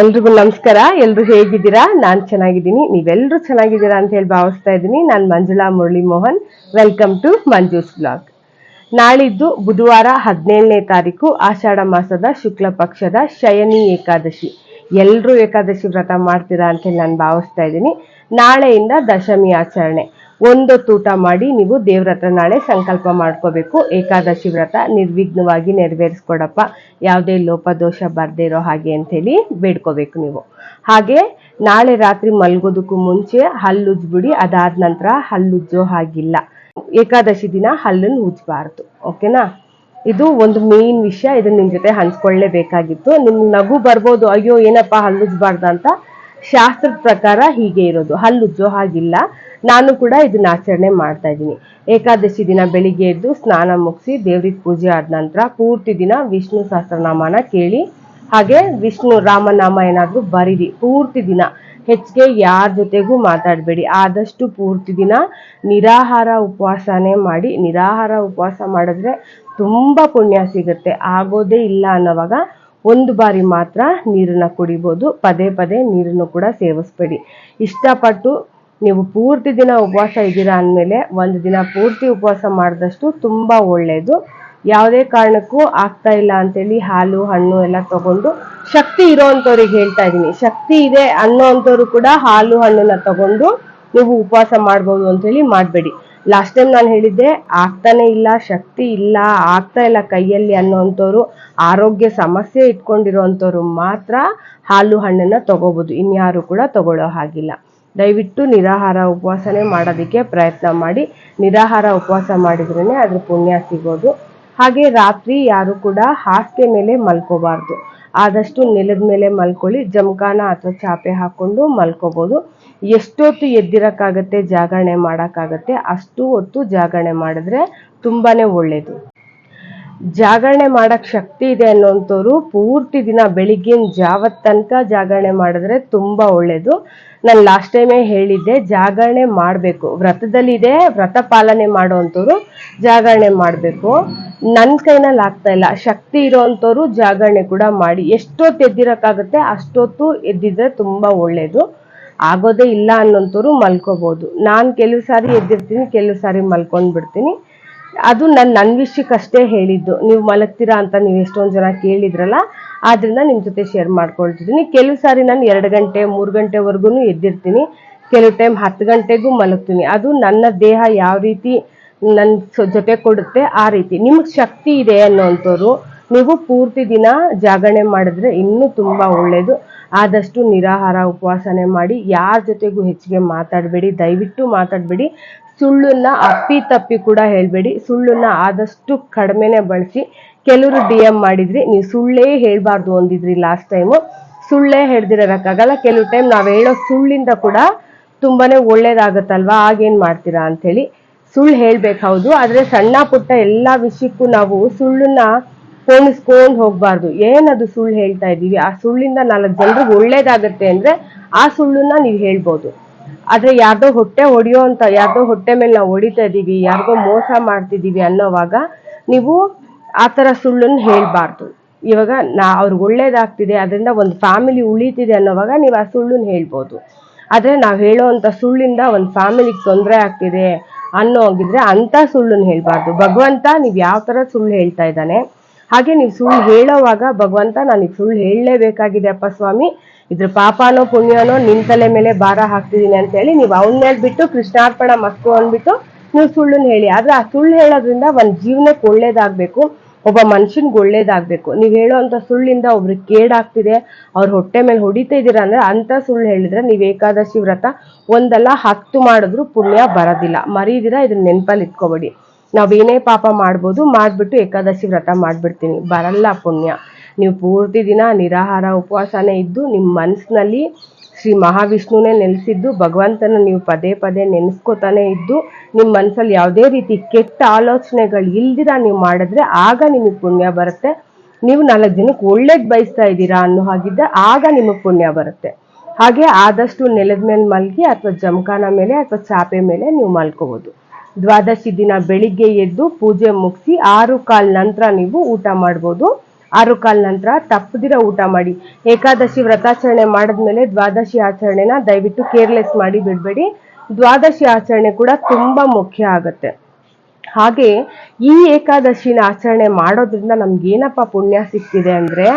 ಎಲ್ರಿಗೂ ನಮಸ್ಕಾರ. ಎಲ್ರು ಹೇಗಿದ್ದೀರಾ? ನಾನ್ ಚೆನ್ನಾಗಿದ್ದೀನಿ. ನೀವೆಲ್ಲರೂ ಚೆನ್ನಾಗಿದ್ದೀರಾ ಅಂತ ಹೇಳಿ ಭಾವಿಸ್ತಾ ಇದ್ದೀನಿ. ನಾನು Manjula Murali Mohan welcome to Manju's blog ನಾಳಿದ್ದು ಬುಧವಾರ ಹದಿನೇಳನೇ ತಾರೀಕು, ಆಷಾಢ ಮಾಸದ ಶುಕ್ಲ ಪಕ್ಷದ ಶಯನಿ ಏಕಾದಶಿ. ಎಲ್ಲರೂ ಏಕಾದಶಿ ವ್ರತ ಮಾಡ್ತೀರಾ ಅಂತ ಹೇಳಿ ನಾನು ಭಾವಿಸ್ತಾ ಇದ್ದೀನಿ. ನಾಳೆಯಿಂದ ದಶಮಿ ಆಚರಣೆ. ಒಂದೊತ್ತು ಊಟ ಮಾಡಿ ನೀವು ದೇವ್ರ ಹತ್ರ ನಾಳೆ ಸಂಕಲ್ಪ ಮಾಡ್ಕೋಬೇಕು. ಏಕಾದಶಿ ವ್ರತ ನಿರ್ವಿಘ್ನವಾಗಿ ನೆರವೇರಿಸ್ಕೊಡಪ್ಪ. ಯಾವುದೇ ಲೋಪದೋಷ ಬರದೇ ಇರೋ ಹಾಗೆ ಅಂತೇಳಿ ಬೇಡ್ಕೋಬೇಕು ನೀವು. ಹಾಗೆ ನಾಳೆ ರಾತ್ರಿ ಮಲ್ಗೋದಕ್ಕೂ ಮುಂಚೆ ಹಲ್ಲುಜ್ಬಿಡಿ ಅದಾದ ನಂತರ ಹಲ್ಲುಜ್ಜೋ ಹಾಗಿಲ್ಲ. ಏಕಾದಶಿ ದಿನ ಹಲ್ಲನ್ನು ಉಜ್ಬಾರ್ದು. ಓಕೆನಾ? ಇದು ಒಂದು ಮೇನ್ ವಿಷಯ ಇದನ್ನ ನಿಮ್ಮ ಜೊತೆ ಹಂಚ್ಕೊಳ್ಳೇಬೇಕಾಗಿತ್ತು. ನಿಮ್ಗೆ ನಗು ಬರ್ಬೋದು, ಅಯ್ಯೋ, ಏನಪ್ಪ ಹಲ್ಲುಜ್ಬಾರ್ದ ಅಂತ ಶಾಸ್ತ್ರದ ಪ್ರಕಾರ ಹೀಗೆ ಇರೋದು. ಹಲ್ಲುಜ್ಜೋ ಹಾಗಿಲ್ಲ. ನಾನು ಕೂಡ ಇದನ್ನ ಆಚರಣೆ ಮಾಡ್ತಾ ಇದ್ದೀನಿ. ಏಕಾದಶಿ ದಿನ ಬೆಳಿಗ್ಗೆ ಎದ್ದು ಸ್ನಾನ ಮುಗಿಸಿ ದೇವ್ರಿಗೆ ಪೂಜೆ ಆದ ನಂತರ ಪೂರ್ತಿ ದಿನ ವಿಷ್ಣು ಸಹಸ್ರನಾಮನ ಕೇಳಿ, ಹಾಗೆ ವಿಷ್ಣು ರಾಮನಾಮ ಏನಾದರೂ ಬರೀರಿ. ಪೂರ್ತಿ ದಿನ. ಹೆಚ್ಚಿಗೆ ಯಾರ ಜೊತೆಗೂ ಮಾತಾಡಬೇಡಿ. ಆದಷ್ಟು ಪೂರ್ತಿ ದಿನ ನಿರಾಹಾರ ಉಪವಾಸನೇ ಮಾಡಿ. ನಿರಾಹಾರ ಉಪವಾಸ ಮಾಡಿದ್ರೆ ತುಂಬ ಪುಣ್ಯ ಸಿಗುತ್ತೆ. ಆಗೋದೇ ಇಲ್ಲ ಅನ್ನೋವಾಗ ಒಂದು ಬಾರಿ ಮಾತ್ರ ನೀರನ್ನು ಕುಡಿಬೋದು. ಪದೇ ಪದೇ ನೀರನ್ನು ಕೂಡ ಸೇವಿಸ್ಬೇಡಿ. ಇಷ್ಟಪಟ್ಟು ನೀವು ಪೂರ್ತಿ ದಿನ ಉಪವಾಸ ಇದ್ದೀರಾ ಅಂದಮೇಲೆ ಒಂದು ದಿನ ಪೂರ್ತಿ ಉಪವಾಸ ಮಾಡಿದಷ್ಟು ತುಂಬಾ ಒಳ್ಳೆಯದು ಯಾವುದೇ ಕಾರಣಕ್ಕೂ ಆಗ್ತಾ ಇಲ್ಲ ಅಂತೇಳಿ ಹಾಲು, ಹಣ್ಣು ಎಲ್ಲ ತಗೊಂಡು ಶಕ್ತಿ ಇರೋವಂಥವ್ರಿಗೆ ಹೇಳ್ತಾ ಇದ್ದೀನಿ. ಶಕ್ತಿ ಇದೆ ಅನ್ನೋವಂಥವ್ರು ಕೂಡ ಹಾಲು, ಹಣ್ಣನ್ನ ತಗೊಂಡು ನೀವು ಉಪವಾಸ ಮಾಡ್ಬೋದು ಅಂತೇಳಿ ಮಾಡಬೇಡಿ. ಲಾಸ್ಟ್ ಟೈಮ್ ನಾನು ಹೇಳಿದ್ದೆ, ಆಗ್ತಾನೆ ಇಲ್ಲ, ಶಕ್ತಿ ಇಲ್ಲ, ಆಗ್ತಾ ಇಲ್ಲ ಕೈಯಲ್ಲಿ ಅನ್ನೋವಂಥವ್ರು, ಆರೋಗ್ಯ ಸಮಸ್ಯೆ ಇಟ್ಕೊಂಡಿರೋಂಥವ್ರು ಮಾತ್ರ ಹಾಲು ಹಣ್ಣನ್ನು ತಗೋಬೋದು. ಇನ್ಯಾರು ಕೂಡ ತಗೊಳ್ಳೋ ಹಾಗಿಲ್ಲ. ದಯವಿಟ್ಟು ನಿರಾಹಾರ ಉಪವಾಸನೆ ಮಾಡೋದಕ್ಕೆ ಪ್ರಯತ್ನ ಮಾಡಿ. ನಿರಾಹಾರ ಉಪವಾಸ ಮಾಡಿದ್ರೇ ಅದ್ರ ಪುಣ್ಯ ಸಿಗೋದು. ಹಾಗೆ ರಾತ್ರಿ ಯಾರು ಕೂಡ ಹಾಸಿಗೆ ಮೇಲೆ ಮಲ್ಕೋಬಾರ್ದು. ಆದಷ್ಟು ನೆಲದ ಮೇಲೆ ಮಲ್ಕೊಳ್ಳಿ, ಜಮಖಾನ ಅಥವಾ ಚಾಪೆ ಹಾಕೊಂಡು ಮಲ್ಕೋಬಹುದು ಎಷ್ಟೊತ್ತು ಎದ್ದಿರಕ್ಕಾಗತ್ತೆ, ಜಾಗರಣೆ ಮಾಡೋಕ್ಕಾಗತ್ತೆ, ಅಷ್ಟು ಹೊತ್ತು ಜಾಗರಣೆ ಮಾಡಿದ್ರೆ ತುಂಬಾನೇ ಒಳ್ಳೇದು. ಜಾಗರಣೆ ಮಾಡೋಕ್ಕೆ ಶಕ್ತಿ ಇದೆ ಅನ್ನೋಂಥವ್ರು ಪೂರ್ತಿ ದಿನ ಬೆಳಿಗ್ಗಿನ ಜಾವದ ತನಕ ಜಾಗರಣೆ ಮಾಡಿದ್ರೆ ತುಂಬಾ ಒಳ್ಳೇದು. ನಾನು ಲಾಸ್ಟ್ ಟೈಮೇ ಹೇಳಿದ್ದೆ, ಜಾಗರಣೆ ಮಾಡಬೇಕು. ವ್ರತದಲ್ಲಿದೆ, ವ್ರತ ಪಾಲನೆ ಮಾಡೋವಂಥವ್ರು ಜಾಗರಣೆ ಮಾಡಬೇಕು. ನನ್ನ ಕೈನಲ್ಲಿ ಆಗ್ತಾ ಇಲ್ಲ. ಶಕ್ತಿ ಇರೋವಂಥವ್ರು ಜಾಗರಣೆ ಕೂಡ ಮಾಡಿ. ಎಷ್ಟೊತ್ತು ಎದ್ದಿರೋಕ್ಕಾಗುತ್ತೆ, ಅಷ್ಟೊತ್ತು ಎದ್ದಿದ್ರೆ ತುಂಬಾ ಒಳ್ಳೇದು. ಆಗೋದೇ ಇಲ್ಲ ಅನ್ನೋಂಥವ್ರು ಮಲ್ಕೋಬಹುದು ನಾನು ಕೆಲವು ಸಾರಿ ಎದ್ದಿರ್ತೀನಿ, ಕೆಲವು ಸಾರಿ ಮಲ್ಕೊಂಡ್ಬಿಡ್ತೀನಿ. ಅದು ನಾನು ನನ್ನ ವಿಷಯಕ್ಕಷ್ಟೇ ಹೇಳಿದ್ದು. ನೀವು ಮಲಗ್ತೀರಾ ಅಂತ ನೀವು ಎಷ್ಟೊಂದು ಜನ ಕೇಳಿದ್ರಲ್ಲ, ಆದ್ರಿಂದ ನಿಮ್ಮ ಜೊತೆ ಶೇರ್ ಮಾಡ್ಕೊಳ್ತಿದ್ದೀನಿ. ಕೆಲವು ಸಾರಿ ನಾನು ಎರಡು ಗಂಟೆ, ಮೂರು ಗಂಟೆವರೆಗೂ ಎದ್ದಿರ್ತೀನಿ. ಕೆಲವು ಟೈಮ್ ಹತ್ತು ಗಂಟೆಗೂ ಮಲಗ್ತೀನಿ. ಅದು ನನ್ನ ದೇಹ ಯಾವ ರೀತಿ ನನ್ನ ಜೊತೆ ಕೊಡುತ್ತೆ, ಆ ರೀತಿ. ನಿಮಗೆ ಶಕ್ತಿ ಇದೆ ಅನ್ನೋಂಥವ್ರು, ನೀವು ಪೂರ್ತಿ ದಿನ ಜಾಗರಣೆ ಮಾಡಿದ್ರೆ ಇನ್ನೂ ತುಂಬ ಒಳ್ಳೇದು. ಆದಷ್ಟು ನಿರಾಹಾರ ಉಪವಾಸನೆ ಮಾಡಿ ಯಾರ ಜೊತೆಗೂ ಹೆಚ್ಚಿಗೆ ಮಾತಾಡಬೇಡಿ, ದಯವಿಟ್ಟು ಮಾತಾಡಬೇಡಿ. ಸುಳ್ಳನ್ನ ಅಪ್ಪಿ ತಪ್ಪಿ ಕೂಡ ಹೇಳ್ಬೇಡಿ. ಸುಳ್ಳನ್ನ ಆದಷ್ಟು ಕಡಿಮೆನೆ ಬಳಸಿ. ಕೆಲವರು ಡಿ ಎಂ ಮಾಡಿದ್ರಿ ನೀವು ಸುಳ್ಳೇ ಹೇಳ್ಬಾರ್ದು ಅಂದಿದ್ರಿ ಲಾಸ್ಟ್ ಟೈಮು ಸುಳ್ಳೇ ಹೇಳ್ದಿರೋಕ್ಕಾಗಲ್ಲ ಕೆಲವು ಟೈಮ್ ನಾವು ಹೇಳೋ ಸುಳ್ಳಿಂದ ಕೂಡ ತುಂಬಾನೇ ಒಳ್ಳೇದಾಗತ್ತಲ್ವಾ? ಆಗೇನು ಮಾಡ್ತೀರಾ ಅಂಥೇಳಿ. ಸುಳ್ಳು ಹೇಳ್ಬೇಕು ಹೌದು, ಆದರೆ ಸಣ್ಣ ಪುಟ್ಟ ಎಲ್ಲ ವಿಷಯಕ್ಕೂ ನಾವು ಸುಳ್ಳನ್ನ ಪೋಣಿಸ್ಕೊಂಡ್ ಹೋಗ್ಬಾರ್ದು. ಏನದು ಸುಳ್ಳು ಹೇಳ್ತಾ ಇದ್ದೀವಿ? ಆ ಸುಳ್ಳಿಂದ ನಾಲ್ಕು ಜನರಿಗೆ ಒಳ್ಳೇದಾಗತ್ತೆ ಅಂದ್ರೆ ಆ ಸುಳ್ಳನ್ನ ನೀವು ಹೇಳ್ಬೋದು. ಆದ್ರೆ ಯಾರ್ದೋ ಹೊಟ್ಟೆ ಹೊಡೆಯೋ ಅಂತ, ಯಾರ್ದೋ ಹೊಟ್ಟೆ ಮೇಲೆ ನಾವು ಹೊಡಿತಾ ಇದೀವಿ ಯಾರಿಗೋ ಮೋಸ ಮಾಡ್ತಿದೀವಿ ಅನ್ನೋವಾಗ ನೀವು ಆ ಥರ ಸುಳ್ಳನ್ನು ಹೇಳಬಾರ್ದು. ಇವಾಗ ನಾ, ಅವ್ರಿಗೆ ಒಳ್ಳೇದಾಗ್ತಿದೆ ಅದರಿಂದ ಒಂದು ಫ್ಯಾಮಿಲಿ ಉಳಿತಿದೆ ಅನ್ನೋವಾಗ ನೀವು ಆ ಸುಳ್ಳನ್ನು ಹೇಳ್ಬೋದು. ಆದರೆ ನಾವು ಹೇಳೋವಂಥ ಸುಳ್ಳಿಂದ ಒಂದು ಫ್ಯಾಮಿಲಿಗೆ ತೊಂದರೆ ಆಗ್ತಿದೆ ಅನ್ನೋ ಹಾಗಿದ್ರೆ ಅಂಥ ಸುಳ್ಳನ್ನು ಹೇಳ್ಬಾರ್ದು. ಭಗವಂತ ನೀವು ಯಾವ ಥರ ಸುಳ್ಳು ಹೇಳ್ತಾ ಇದ್ದಾನೆ ಹಾಗೆ ನೀವು ಸುಳ್ಳು ಹೇಳೋವಾಗ ಭಗವಂತ ನನಗೆ ಸುಳ್ಳು ಹೇಳಲೇಬೇಕಾಗಿದೆ ಅಪ್ಪ ಸ್ವಾಮಿ. ಇದ್ರ ಪಾಪನೋ ಪುಣ್ಯನೋ ನಿನ್ ತಲೆ ಮೇಲೆ ಭಾರ ಹಾಕ್ತಿದ್ದೀನಿ ಅಂತ ಹೇಳಿ ನೀವು ಅವನ ಮೇಲೆ ಬಿಟ್ಟು ಕೃಷ್ಣಾರ್ಪಣ ಮಸ್ಕು ಅಂದ್ಬಿಟ್ಟು ನೀವು ಸುಳ್ಳನ್ನು ಹೇಳಿ. ಆದ್ರೆ ಆ ಸುಳ್ಳು ಹೇಳೋದ್ರಿಂದ ಒಂದ್ ಜೀವನಕ್ಕೆ ಒಳ್ಳೇದಾಗ್ಬೇಕು, ಒಬ್ಬ ಮನುಷ್ಯನ್ಗೆ ಒಳ್ಳೇದಾಗ್ಬೇಕು. ನೀವು ಹೇಳೋಂಥ ಸುಳ್ಳಿಂದ ಒಬ್ರಿಗೆ ಕೇಡಾಗ್ತಿದೆ, ಅವ್ರ ಹೊಟ್ಟೆ ಮೇಲೆ ಹೊಡಿತಾ ಇದ್ದೀರಾ ಅಂದ್ರೆ ಅಂತ ಸುಳ್ಳು ಹೇಳಿದ್ರೆ ನೀವು ಏಕಾದಶಿ ವ್ರತ ಒಂದಲ್ಲ ಹತ್ತು ಮಾಡಿದ್ರು ಪುಣ್ಯ ಬರೋದಿಲ್ಲ. ಮರೀದಿರ ಇದನ್ನ ನೆನಪಲ್ಲಿ ಇಟ್ಕೋಬೇಡಿ. ನಾವೇನೇ ಪಾಪ ಮಾಡ್ಬೋದು ಮಾಡಿಬಿಟ್ಟು ಏಕಾದಶಿ ವ್ರತ ಮಾಡ್ಬಿಡ್ತೀನಿ. ಬರಲ್ಲ ಪುಣ್ಯ. ನೀವು ಪೂರ್ತಿ ದಿನ ನಿರಾಹಾರ ಉಪವಾಸನೇ ಇದ್ದು ನಿಮ್ಮ ಮನಸ್ಸಿನಲ್ಲಿ ಶ್ರೀ ಮಹಾವಿಷ್ಣುನೇ ನೆಲೆಸಿದ್ದು, ಭಗವಂತನ ನೀವು ಪದೇ ಪದೇ ನೆನೆಸ್ಕೋತಾನೆ ಇದ್ದು ನಿಮ್ಮ ಮನಸ್ಸಲ್ಲಿ ಯಾವುದೇ ರೀತಿ ಕೆಟ್ಟ ಆಲೋಚನೆಗಳು ಇಲ್ದಿರ ನೀವು ಮಾಡಿದ್ರೆ ಆಗ ನಿಮಗೆ ಪುಣ್ಯ ಬರುತ್ತೆ. ನೀವು ನಾಲ್ಕು ದಿನಕ್ಕೆ ಒಳ್ಳೇದು ಬಯಸ್ತಾ ಇದ್ದೀರಾ ಅನ್ನೋ ಹಾಗಿದ್ದ ಆಗ ನಿಮಗೆ ಪುಣ್ಯ ಬರುತ್ತೆ. ಹಾಗೆ ಆದಷ್ಟು ನೆಲದ ಮೇಲೆ ಮಲಗಿ ಅಥವಾ ಜಮಖಾನ ಮೇಲೆ ಅಥವಾ ಚಾಪೆ ಮೇಲೆ ನೀವು ಮಲ್ಕೋಬಹುದು ದ್ವಾದಶಿ ದಿನ ಬೆಳಿಗ್ಗೆ ಎದ್ದು ಪೂಜೆ ಮುಗಿಸಿ ಆರು ಕಾಲ್ ನಂತರ ನೀವು ಊಟ ಮಾಡ್ಬೋದು. ಆರು ಕಾಲ್ ನಂತರ ತಪ್ಪದಿರ ಊಟ ಮಾಡಿ. ಏಕಾದಶಿ ವ್ರತಾಚರಣೆ ಮಾಡಿದ್ಮೇಲೆ ದ್ವಾದಶಿ ಆಚರಣೆನ ದಯವಿಟ್ಟು ಕೇರ್ಲೆಸ್ ಮಾಡಿ ಬಿಡಬೇಡಿ. ದ್ವಾದಶಿ ಆಚರಣೆ ಕೂಡ ತುಂಬಾ ಮುಖ್ಯ ಆಗುತ್ತೆ. ಹಾಗೆ ಈ ಏಕಾದಶಿನ ಆಚರಣೆ ಮಾಡೋದ್ರಿಂದ ನಮ್ಗೆ ಏನಪ್ಪ ಪುಣ್ಯ ಸಿಕ್ತಿದೆ ಅಂದ್ರೆ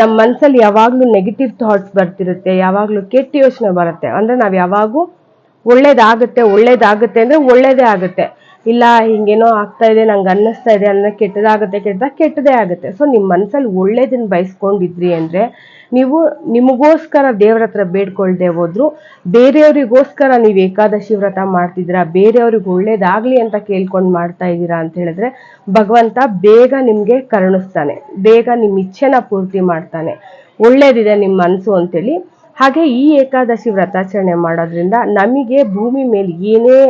ನಮ್ಮ ಮನಸ್ಸಲ್ಲಿ ಯಾವಾಗಲೂ ನೆಗೆಟಿವ್ ಥಾಟ್ಸ್ ಬರ್ತಿರುತ್ತೆ, ಯಾವಾಗಲೂ ಕೆಟ್ಟ ಯೋಚನೆ ಬರುತ್ತೆ. ಅಂದ್ರೆ ನಾವು ಯಾವಾಗೂ ಒಳ್ಳೇದಾಗುತ್ತೆ ಒಳ್ಳೇದಾಗುತ್ತೆ ಅಂದ್ರೆ ಒಳ್ಳೇದೇ ಆಗುತ್ತೆ. ಇಲ್ಲ, ಹಿಂಗೇನೋ ಆಗ್ತಾ ಇದೆ, ನಂಗೆ ಅನ್ನಿಸ್ತಾ ಇದೆ ಅಂದ್ರೆ ಕೆಟ್ಟದಾಗುತ್ತೆ, ಕೆಟ್ಟದಾಗ ಕೆಟ್ಟದೇ ಆಗುತ್ತೆ. ಸೊ ನಿಮ್ಮ ಮನಸ್ಸಲ್ಲಿ ಒಳ್ಳೇದನ್ನ ಬಯಸ್ಕೊಂಡಿದ್ರಿ ಅಂದ್ರೆ ನೀವು ನಿಮಗೋಸ್ಕರ ದೇವ್ರ ಹತ್ರ ಬೇಡ್ಕೊಳ್ದೆ ಹೋದ್ರು, ಬೇರೆಯವರಿಗೋಸ್ಕರ ನೀವು ಏಕಾದಶಿ ವ್ರತ ಮಾಡ್ತಿದ್ದೀರಾ, ಬೇರೆಯವ್ರಿಗೆ ಒಳ್ಳೇದಾಗ್ಲಿ ಅಂತ ಕೇಳ್ಕೊಂಡು ಮಾಡ್ತಾ ಇದ್ದೀರಾ ಅಂತ ಹೇಳಿದ್ರೆ ಭಗವಂತ ಬೇಗ ನಿಮಗೆ ಕರುಣಿಸ್ತಾನೆ, ಬೇಗ ನಿಮ್ಮ ಇಚ್ಛೆನ ಪೂರ್ತಿ ಮಾಡ್ತಾನೆ. ಒಳ್ಳೇದಿದೆ ನಿಮ್ಮ ಮನಸ್ಸು ಅಂತೇಳಿ. ಹಾಗೆ ಈ ಏಕಾದಶಿ ವ್ರತಾಚರಣೆ ಮಾಡೋದ್ರಿಂದ ನಮಗೆ ಭೂಮಿ ಮೇಲೆ ಏನೇ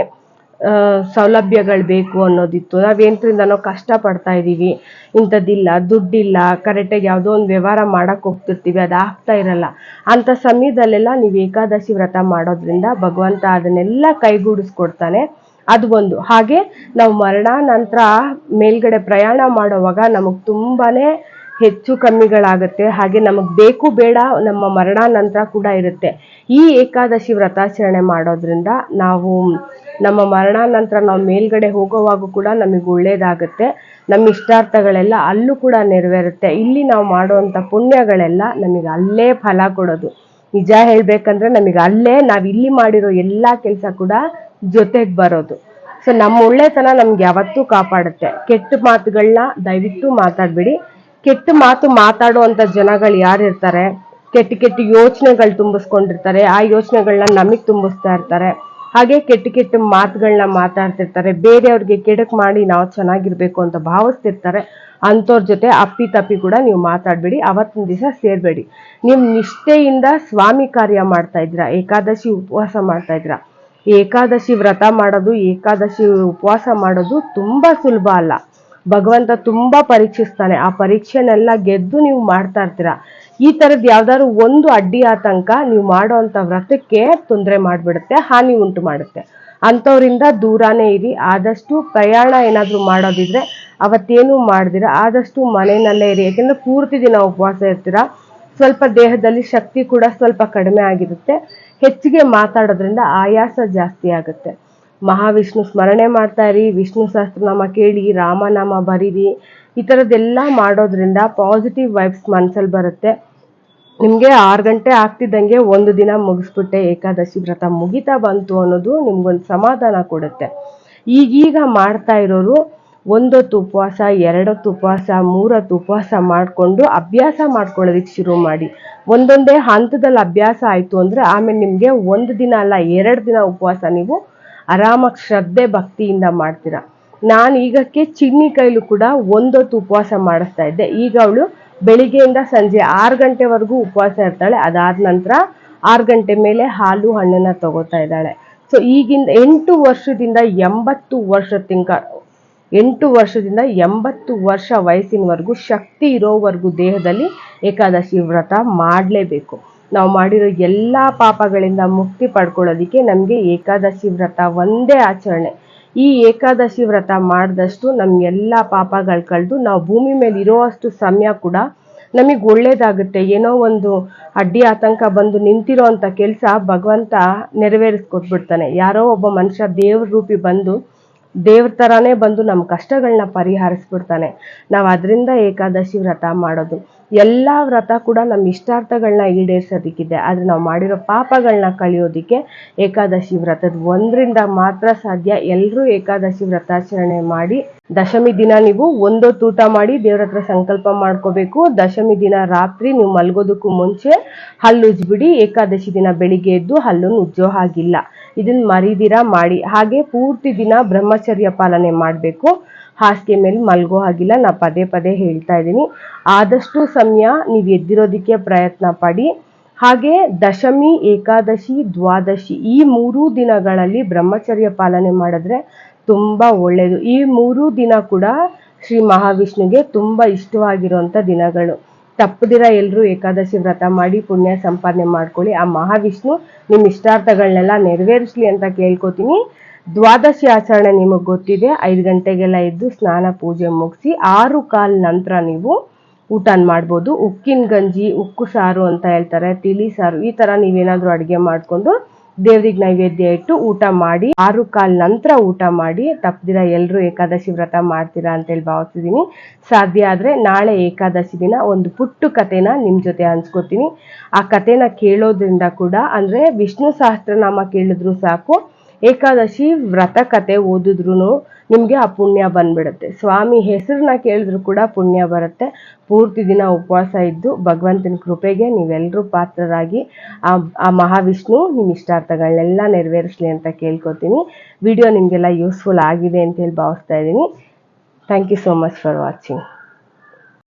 ಸೌಲಭ್ಯಗಳು ಬೇಕು ಅನ್ನೋದಿತ್ತು. ನಾವು ಕಷ್ಟ ಪಡ್ತಾ ಇದ್ದೀವಿ. ಇಂಥದ್ದಿಲ್ಲ, ದುಡ್ಡಿಲ್ಲ ಕರೆಕ್ಟಾಗಿ ಯಾವುದೋ ಒಂದು ವ್ಯವಹಾರ ಮಾಡೋಕ್ಕೆ ಹೋಗ್ತಿರ್ತೀವಿ, ಅದು ಆಗ್ತಾ ಇರಲ್ಲ. ಅಂಥ ಸಮಯದಲ್ಲೆಲ್ಲ ನೀವು ಏಕಾದಶಿ ವ್ರತ ಮಾಡೋದ್ರಿಂದ ಭಗವಂತ ಅದನ್ನೆಲ್ಲ ಕೈಗೂಡಿಸ್ಕೊಡ್ತಾನೆ. ಅದು ಒಂದು. ಹಾಗೆ ನಾವು ಮರಣ ನಂತರ ಮೇಲ್ಗಡೆ ಪ್ರಯಾಣ ಮಾಡುವಾಗ ನಮಗೆ ತುಂಬಾನೇ ಹೆಚ್ಚು ಕಮ್ಮಿಗಳಾಗುತ್ತೆ. ಹಾಗೆ ನಮಗೆ ಬೇಕು ಬೇಡ ನಮ್ಮ ಮರಣಾನಂತರ ಕೂಡ ಇರುತ್ತೆ. ಈ ಏಕಾದಶಿ ವ್ರತಾಚರಣೆ ಮಾಡೋದ್ರಿಂದ ನಾವು ನಮ್ಮ ಮರಣಾನಂತರ ನಾವು ಮೇಲ್ಗಡೆ ಹೋಗೋವಾಗ ಕೂಡ ನಮಗೆ ಒಳ್ಳೇದಾಗುತ್ತೆ. ನಮ್ಮ ಇಷ್ಟಾರ್ಥಗಳೆಲ್ಲ ಅಲ್ಲೂ ಕೂಡ ನೆರವೇರುತ್ತೆ. ಇಲ್ಲಿ ನಾವು ಮಾಡುವಂಥ ಪುಣ್ಯಗಳೆಲ್ಲ ನಮಗೆ ಅಲ್ಲೇ ಫಲ ಕೊಡೋದು. ನಿಜ ಹೇಳ್ಬೇಕಂದ್ರೆ ನಮಗೆ ಅಲ್ಲೇ ನಾವು ಇಲ್ಲಿ ಮಾಡಿರೋ ಎಲ್ಲ ಕೆಲಸ ಕೂಡ ಜೊತೆಗೆ ಬರೋದು. ಸೊ ನಮ್ಮ ಒಳ್ಳೆತನ ನಮ್ಗೆ ಯಾವತ್ತೂ ಕಾಪಾಡುತ್ತೆ. ಕೆಟ್ಟ ಮಾತುಗಳನ್ನ ದಯವಿಟ್ಟು ಮಾತಾಡ್ಬೇಡಿ. ಕೆಟ್ಟ ಮಾತು ಮಾತಾಡುವಂತ ಜನಗಳು ಯಾರಿರ್ತಾರೆ ಕೆಟ್ಟ ಕೆಟ್ಟ ಯೋಚನೆಗಳು ತುಂಬಿಸ್ಕೊಂಡಿರ್ತಾರೆ. ಆ ಯೋಚನೆಗಳನ್ನ ನಮಗ್ ತುಂಬಿಸ್ತಾ ಇರ್ತಾರೆ. ಹಾಗೆ ಕೆಟ್ಟ ಕೆಟ್ಟ ಮಾತುಗಳನ್ನ ಮಾತಾಡ್ತಿರ್ತಾರೆ. ಬೇರೆಯವ್ರಿಗೆ ಕೆಡಕ್ ಮಾಡಿ ನಾವು ಚೆನ್ನಾಗಿರ್ಬೇಕು ಅಂತ ಭಾವಿಸ್ತಿರ್ತಾರೆ. ಅಂಥವ್ರ ಜೊತೆ ಅಪ್ಪಿ ತಪ್ಪಿ ಕೂಡ ನೀವು ಮಾತಾಡಬೇಡಿ. ಅವತ್ತಿನ ದಿವಸ ಸೇರಬೇಡಿ. ನೀವು ನಿಷ್ಠೆಯಿಂದ ಸ್ವಾಮಿ ಕಾರ್ಯ ಮಾಡ್ತಾ ಇದ್ದೀರಾ? ಏಕಾದಶಿ ಉಪವಾಸ ಮಾಡ್ತಾ ಏಕಾದಶಿ ವ್ರತ ಮಾಡೋದು, ಏಕಾದಶಿ ಉಪವಾಸ ಮಾಡೋದು ತುಂಬಾ ಸುಲಭ ಅಲ್ಲ. ಭಗವಂತ ತುಂಬಾ ಪರೀಕ್ಷಿಸ್ತಾನೆ. ಆ ಪರೀಕ್ಷೆನೆಲ್ಲ ಗೆದ್ದು ನೀವು ಮಾಡ್ತಾ ಇರ್ತೀರಾ? ಈ ತರದ್ ಯಾವ್ದಾದ್ರು ಒಂದು ಅಡ್ಡಿ ಆತಂಕ ನೀವು ಮಾಡೋಂಥ ವ್ರತಕ್ಕೆ ತೊಂದರೆ ಮಾಡಿಬಿಡುತ್ತೆ, ಹಾನಿ ಉಂಟು ಮಾಡುತ್ತೆ. ಅಂಥವ್ರಿಂದ ದೂರಾನೇ ಇರಿ. ಆದಷ್ಟು ಪ್ರಯಾಣ ಏನಾದರೂ ಮಾಡೋದಿದ್ರೆ ಅವತ್ತೇನು ಮಾಡ್ದಿರ. ಆದಷ್ಟು ಮನೆಯಲ್ಲೇ ಇರಿ. ಯಾಕೆಂದ್ರೆ ಪೂರ್ತಿ ದಿನ ಉಪವಾಸ ಇರ್ತೀರಾ? ಸ್ವಲ್ಪ ದೇಹದಲ್ಲಿ ಶಕ್ತಿ ಕೂಡ ಸ್ವಲ್ಪ ಕಡಿಮೆ ಆಗಿರುತ್ತೆ. ಹೆಚ್ಚಿಗೆ ಮಾತಾಡೋದ್ರಿಂದ ಆಯಾಸ ಜಾಸ್ತಿ ಆಗುತ್ತೆ. ಮಹಾವಿಷ್ಣು ಸ್ಮರಣೆ ಮಾಡ್ತಾ ಇರಿ, ವಿಷ್ಣು ಸಹಸ್ರನಾಮ ಕೇಳಿ, ರಾಮನಾಮ ಬರೀರಿ, ಈ ಥರದ್ದೆಲ್ಲ ಮಾಡೋದ್ರಿಂದ ಪಾಸಿಟಿವ್ ವೈಬ್ಸ್ ಮನಸ್ಸಲ್ಲಿ ಬರುತ್ತೆ. ನಿಮಗೆ ಆರು ಗಂಟೆ ಆಗ್ತಿದ್ದಂಗೆ ಒಂದು ದಿನ ಮುಗಿಸ್ಬಿಟ್ಟೆ ಏಕಾದಶಿ ವ್ರತ ಮುಗಿತಾ ಬಂತು ಅನ್ನೋದು ನಿಮ್ಗೊಂದು ಸಮಾಧಾನ ಕೊಡುತ್ತೆ. ಈಗೀಗ ಮಾಡ್ತಾ ಇರೋರು ಒಂದೊತ್ತು ಉಪವಾಸ, ಎರಡೊತ್ತು ಉಪವಾಸ, ಮೂರೊತ್ತು ಉಪವಾಸ ಮಾಡಿಕೊಂಡು ಅಭ್ಯಾಸ ಮಾಡ್ಕೊಳ್ಳೋದಕ್ಕೆ ಶುರು ಮಾಡಿ. ಒಂದೊಂದೇ ಹಂತದಲ್ಲಿ ಅಭ್ಯಾಸ ಆಯಿತು ಅಂದರೆ ಆಮೇಲೆ ನಿಮಗೆ ಒಂದು ದಿನ ಅಲ್ಲ, ಎರಡು ದಿನ ಉಪವಾಸ ನೀವು ಆರಾಮಾಗಿ ಶ್ರದ್ಧೆ ಭಕ್ತಿಯಿಂದ ಮಾಡ್ತೀರಾ. ನಾನು ಈಗಕ್ಕೆ ಚಿನ್ನಿ ಕೈಲೂ ಕೂಡ ಒಂದೊತ್ತು ಉಪವಾಸ ಮಾಡಿಸ್ತಾ ಇದ್ದೆ. ಈಗ ಅವಳು ಬೆಳಿಗ್ಗೆಯಿಂದ ಸಂಜೆ ಆರು ಗಂಟೆವರೆಗೂ ಉಪವಾಸ ಇರ್ತಾಳೆ. ಅದಾದ ನಂತರ ಆರು ಗಂಟೆ ಮೇಲೆ ಹಾಲು ಹಣ್ಣನ್ನ ತಗೋತಾ ಇದ್ದಾಳೆ. ಸೊ ಈಗಿಂದ ಎಂಟು ವರ್ಷದಿಂದ ಎಂಬತ್ತು ವರ್ಷ ತಿಂಕ, ಎಂಟು ವರ್ಷದಿಂದ ಎಂಬತ್ತು ವರ್ಷ ವಯಸ್ಸಿನವರೆಗೂ ಶಕ್ತಿ ಇರೋವರೆಗೂ ದೇಹದಲ್ಲಿ ಏಕಾದಶಿ ವ್ರತ ಮಾಡಲೇಬೇಕು. ನಾವು ಮಾಡಿರೋ ಎಲ್ಲ ಪಾಪಗಳಿಂದ ಮುಕ್ತಿ ಪಡ್ಕೊಳ್ಳೋದಕ್ಕೆ ನಮಗೆ ಏಕಾದಶಿ ವ್ರತ ಒಂದೇ ಆಚರಣೆ. ಈ ಏಕಾದಶಿ ವ್ರತ ಮಾಡಿದಷ್ಟು ನಮ್ಗೆಲ್ಲ ಪಾಪಗಳು ಕಳೆದು ನಾವು ಭೂಮಿ ಮೇಲೆ ಇರೋವಷ್ಟು ಸಮಯ ಕೂಡ ನಮಗೆ ಒಳ್ಳೇದಾಗುತ್ತೆ. ಏನೋ ಒಂದು ಅಡ್ಡಿ ಆತಂಕ ಬಂದು ನಿಂತಿರೋ ಅಂಥ ಕೆಲಸ ಭಗವಂತ ನೆರವೇರಿಸ್ಕೊಟ್ಬಿಡ್ತಾನೆ. ಯಾರೋ ಒಬ್ಬ ಮನುಷ್ಯ ದೇವ್ರ ರೂಪಿ ಬಂದು ದೇವ್ರ ಥರಾನೇ ಬಂದು ನಮ್ಮ ಕಷ್ಟಗಳನ್ನ ಪರಿಹರಿಸ್ಬಿಡ್ತಾನೆ. ನಾವು ಅದರಿಂದ ಏಕಾದಶಿ ವ್ರತ ಮಾಡೋದು. ಎಲ್ಲ ವ್ರತ ಕೂಡ ನಮ್ಮ ಇಷ್ಟಾರ್ಥಗಳನ್ನ ಈಡೇರಿಸೋದಕ್ಕಿದೆ. ಆದರೆ ನಾವು ಮಾಡಿರೋ ಪಾಪಗಳನ್ನ ಕಳೆಯೋದಕ್ಕೆ ಏಕಾದಶಿ ವ್ರತದ ಒಂದರಿಂದ ಮಾತ್ರ ಸಾಧ್ಯ. ಎಲ್ಲರೂ ಏಕಾದಶಿ ವ್ರತಾಚರಣೆ ಮಾಡಿ ದಶಮಿ ದಿನ ನೀವು ಒಂದು ಊಟ ಮಾಡಿ ದೇವ್ರ ಹತ್ರ ಸಂಕಲ್ಪ ಮಾಡ್ಕೋಬೇಕು. ದಶಮಿ ದಿನ ರಾತ್ರಿ ನೀವು ಮಲ್ಗೋದಕ್ಕೂ ಮುಂಚೆ ಹಲ್ಲು ಉಜ್ಬಿಡಿ. ಏಕಾದಶಿ ದಿನ ಬೆಳಿಗ್ಗೆ ಎದ್ದು ಹಲ್ಲು ಉಜ್ಜೋ ಹಾಗಿಲ್ಲ. ಇದನ್ನ ಮರಿದಿರ ಮಾಡಿ. ಹಾಗೆ ಪೂರ್ತಿ ದಿನ ಬ್ರಹ್ಮಚರ್ಯ ಪಾಲನೆ ಮಾಡಬೇಕು. ಹಾಸಿಗೆ ಮೇಲೆ ಮಲ್ಗೋ ಹಾಗಿಲ್ಲ, ನಾ ಪದೇ ಪದೇ ಹೇಳ್ತಾ ಇದ್ದೀನಿ. ಆದಷ್ಟು ಸಮಯ ನೀವು ಎದ್ದಿರೋದಕ್ಕೆ ಪ್ರಯತ್ನ ಪಡಿ. ಹಾಗೆ ದಶಮಿ, ಏಕಾದಶಿ, ದ್ವಾದಶಿ ಈ ಮೂರೂ ದಿನಗಳಲ್ಲಿ ಬ್ರಹ್ಮಚರ್ಯ ಪಾಲನೆ ಮಾಡಿದ್ರೆ ತುಂಬ ಒಳ್ಳೆಯದು ಈ ಮೂರೂ ದಿನ ಕೂಡ ಶ್ರೀ ಮಹಾವಿಷ್ಣುಗೆ ತುಂಬ ಇಷ್ಟವಾಗಿರುವಂಥ ದಿನಗಳು. ತಪ್ಪದಿರ ಎಲ್ಲರೂ ಏಕಾದಶಿ ವ್ರತ ಮಾಡಿ ಪುಣ್ಯ ಸಂಪಾದನೆ ಮಾಡ್ಕೊಳ್ಳಿ. ಆ ಮಹಾವಿಷ್ಣು ನಿಮ್ಮ ಇಷ್ಟಾರ್ಥಗಳನ್ನೆಲ್ಲ ನೆರವೇರಿಸ್ಲಿ ಅಂತ ಕೇಳ್ಕೊತೀನಿ. ದ್ವಾದಶಿ ಆಚರಣೆ ನಿಮಗೆ ಗೊತ್ತಿದೆ. ಐದು ಗಂಟೆಗೆಲ್ಲ ಎದ್ದು ಸ್ನಾನ, ಪೂಜೆ ಮುಗಿಸಿ ಆರು ಕಾಲ್ ನಂತರ ನೀವು ಊಟ ಮಾಡ್ಬೋದು. ಉಕ್ಕಿನ ಗಂಜಿ, ಉಕ್ಕು ಸಾರು ಅಂತ ಹೇಳ್ತಾರೆ, ತಿಳಿ ಸಾರು ಈ ಥರ ನೀವೇನಾದರೂ ಅಡುಗೆ ಮಾಡಿಕೊಂಡು ದೇವ್ರಿಗೆ ನೈವೇದ್ಯ ಇಟ್ಟು ಊಟ ಮಾಡಿ ಆರು ಕಾಲ್ ನಂತರ ಊಟ ಮಾಡಿ ತಪ್ಪದಿರ ಎಲ್ಲರೂ ಏಕಾದಶಿ ವ್ರತ ಮಾಡ್ತೀರಾ ಅಂತೇಳಿ ಭಾವಿಸಿದ್ದೀನಿ ಸಾಧ್ಯ ಆದರೆ ನಾಳೆ ಏಕಾದಶಿ ದಿನ ಒಂದು ಪುಟ್ಟು ಕಥೆನ ನಿಮ್ಮ ಜೊತೆ ಹಂಚ್ಕೋತೀನಿ. ಆ ಕಥೆನ ಕೇಳೋದ್ರಿಂದ ಕೂಡ ಅಂದರೆ ವಿಷ್ಣು ಸಹಸ್ರನಾಮ ಕೇಳಿದ್ರು ಸಾಕು ಏಕಾದಶಿ ವ್ರತ ಕತೆ ಓದಿದ್ರು ನಿಮಗೆ ಆ ಪುಣ್ಯ ಬಂದ್ಬಿಡುತ್ತೆ. ಸ್ವಾಮಿ ಹೆಸರನ್ನ ಕೇಳಿದ್ರು ಕೂಡ ಪುಣ್ಯ ಬರುತ್ತೆ. ಪೂರ್ತಿ ದಿನ ಉಪವಾಸ ಇದ್ದು ಭಗವಂತನ ಕೃಪೆಗೆ ನೀವೆಲ್ಲರೂ ಪಾತ್ರರಾಗಿ ಆ ಆ ಮಹಾವಿಷ್ಣು ನಿಮ್ಮ ಇಷ್ಟಾರ್ಥಗಳನ್ನೆಲ್ಲ ನೆರವೇರಿಸಲಿ ಅಂತ ಕೇಳ್ಕೊತೀನಿ. ವಿಡಿಯೋ ನಿಮಗೆಲ್ಲ ಯೂಸ್ಫುಲ್ ಆಗಿದೆ ಅಂತೇಳಿ ಭಾವಿಸ್ತಾ ಇದ್ದೀನಿ. Thank you so much for watching